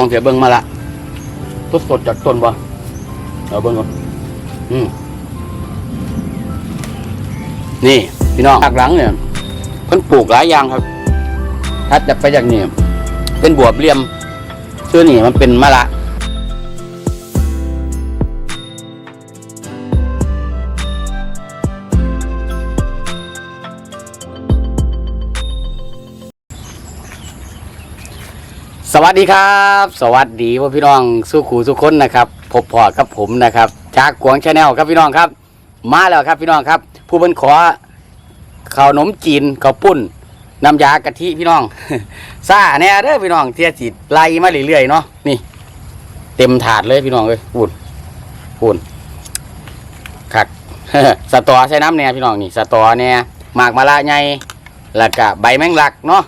องเสียเบิ้งมาละสดสดจากต้นบ่เอาเบิ้งก่อนอืมนี่ พี่น้องภาคหลังเนี่ยเพิ่นปลูกหลายอย่างครับถัดจะไปจากนี่เป็นบวบเลี่ยมชื่อนี่มันเป็นมะละ สวัสดีครับ สวัสดีพ่อพี่น้องสู้ขู่สุคนนะครับพบพอกับผมนะครับจากกวงชาแนลครับพี่น้องครับ มาแล้วครับพี่น้องครับ ผู้เป็นขอข้าวหนมจีนข้าวปุ้นน้ำยากะทิพี่น้องซ่าแน่เด้อพี่น้องเทียสิไล่มาเรื่อยๆเนาะนี่ เต็มถาดเลยพี่น้องเลยปูนปูนคักสตอใส่น้ำแน่พี่น้องนี่สตอแน่หมากมะละไงแล้วก็ใบแมงลักเนาะ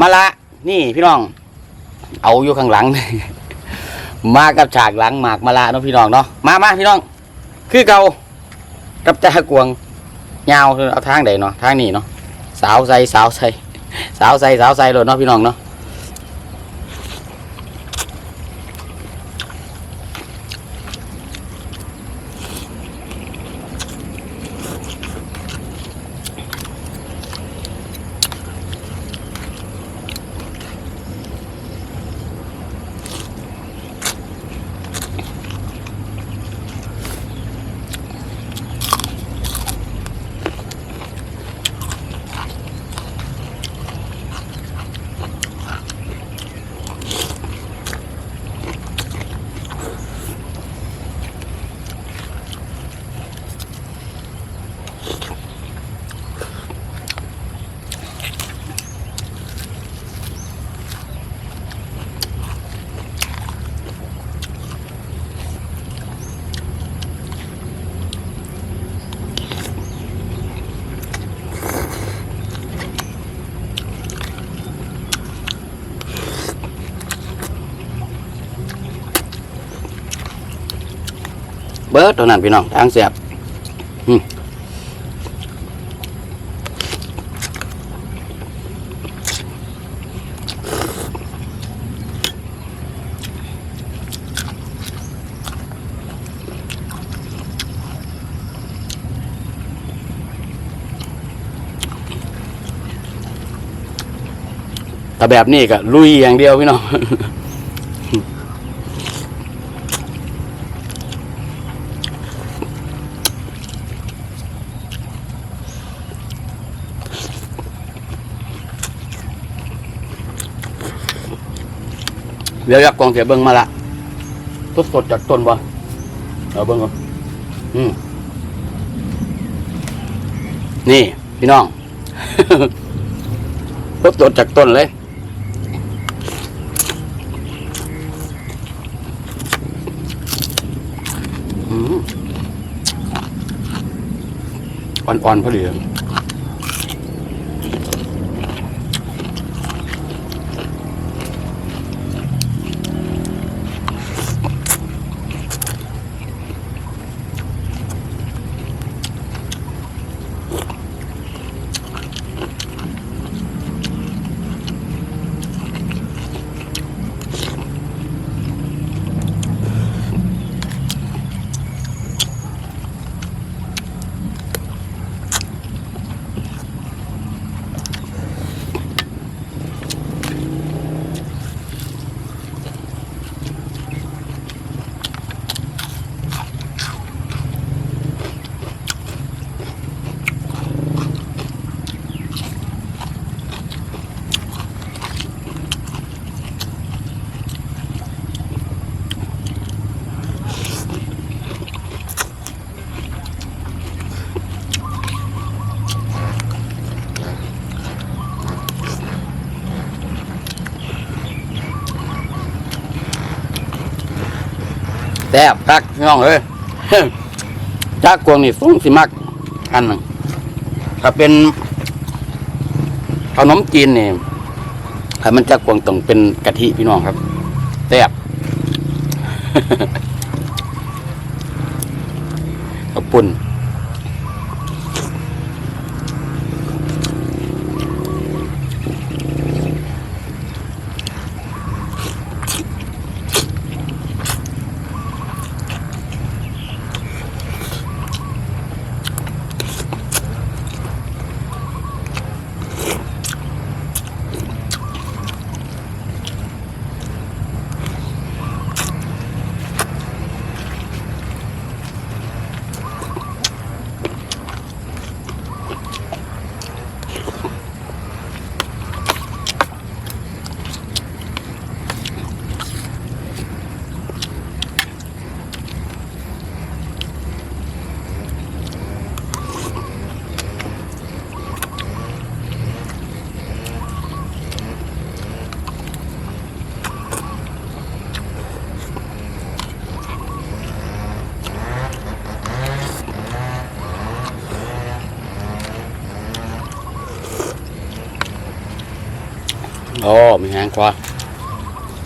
มะละนี่พี่น้อง เอาอยู่ข้างหลัง มากับฉากหลังหมากมาลาเนาะพี่น้องเนาะมามาพี่น้อง คือเก่ากับจ้ากวงยาวเอาทางไหนเนาะทางนี้เนาะสาวใส่สาวใส่สาวใส่สาวใส่เลยเนาะพี่น้องเนาะ เบิร์ดตัวนั้นพี่น้องทางเสียบแต่แบบนี้ก็ลุยอย่างเดียวพี่น้อง เดี๋ยวอยากกองเสียเบิ้งมาละสดสดจากต้นบ่เอาเบิ้งก่อนอืมนี่ พี่น้องสดสดจากต้นเลยอืมอ่อนๆพอดี แซ่บคักน้องเอ้ยจากกวงนี่สูงสิมัก อันหนึงถ้าเป็นขนมจีนนี่ถ้ามันจากกวงต้องเป็นกะทิพี่น้องครับแซ่บขอบปุ่น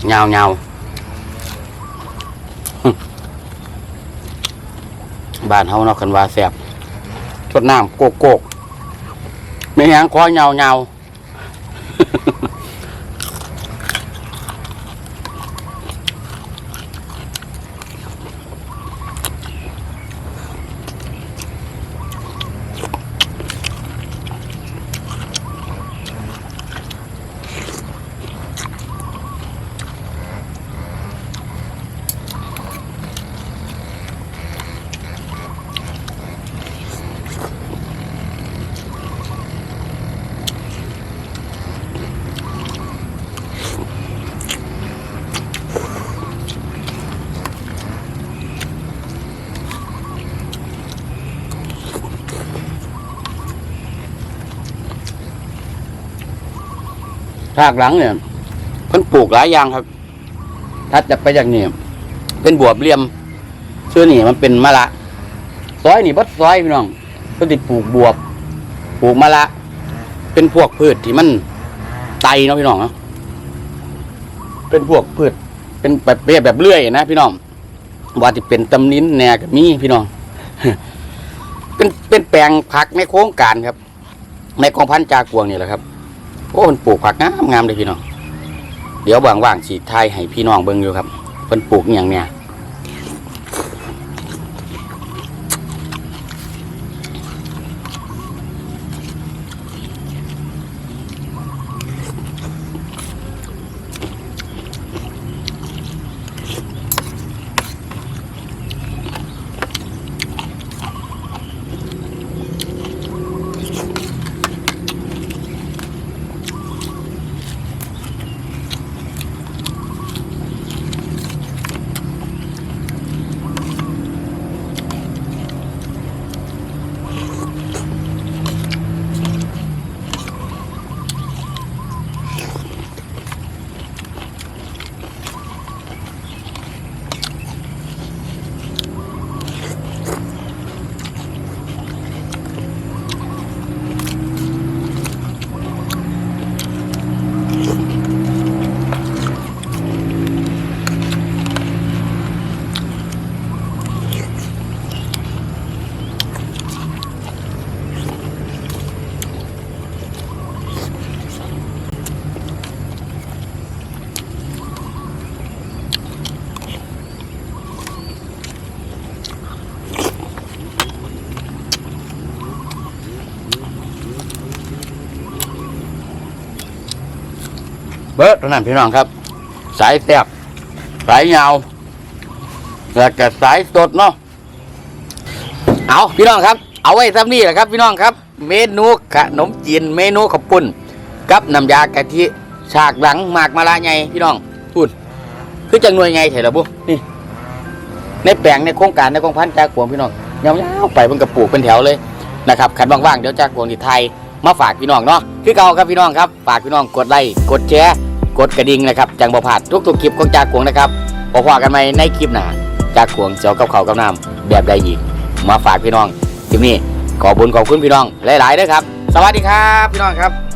เงาเงาฮึบ้านเฮาเนาะกันว่าแซ่บชดน้ำโกกโกกมีแหงคอเงาเงา ภาคหลังเนี่ยเพิ่นปลูกหลายอย่างครับถ้าจะไปจากนี่เป็นบวบเลี่ยมชื่อนี่มันเป็นมะละซอยนี่บัดซอยพี่น้องเพิ่นสิปลูกบวบปลูกมะละเป็นพวกพืชที่มันไตเนาะพี่น้องเนาะเป็นพวกพืช เป็นแบบเรียแบบเลื่อยนะพี่น้องว่าที่เป็นตำนินแหนกับมีพี่น้องเป็นเป็นแปลงผักในโครงการครับ ในกองพันจากวงนี่แหละครับ โอ้มันปลูกผักงามงามเลยพี่น้องเดี๋ยวว่างๆสีไทยให้พี่น้องเบิ่งอยู่ครับเพิ่นปลูกอย่างเนี้ย บิร์ดเท่านั้นพี่น้องครับ สายแซ่บสายยาวแล้วก็สายสดเนาะเอาพี่น้องครับ เอาไว้ซ้ำนี่แหละครับ พี่น้องครับ เมนูขนมจีนเมนูข้าวปุ้นกับน้ำยากะทิฉากหลังหมากมะละไงพี่น้องพูดคือจังหน่วยไงเถอะบุนี่ในแปลงในโครงการในกองพันจากกวงพี่น้องยาวๆไปมันกระปลูกเป็นแถวเลยนะครับขันว่างๆเดี๋ยวจากกวงที่ไทยมาฝากพี่น้องเนาะคือเก่าครับพี่น้องครับ ฝากพี่น้องกดไลค์กดแชร์ กดกระดิ่งนะครับจังบ่พลาดทุกๆคลิปของจากขวงนะครับพอพอกันไหมในคลิปหน้าจากขวงเสียวกับเขากับน้ำแบบใดอีกมาฝากพี่น้องคลิปนี้ขอบุญขอบคุณพี่น้องหลายๆด้วยครับ สวัสดีครับพี่น้องครับ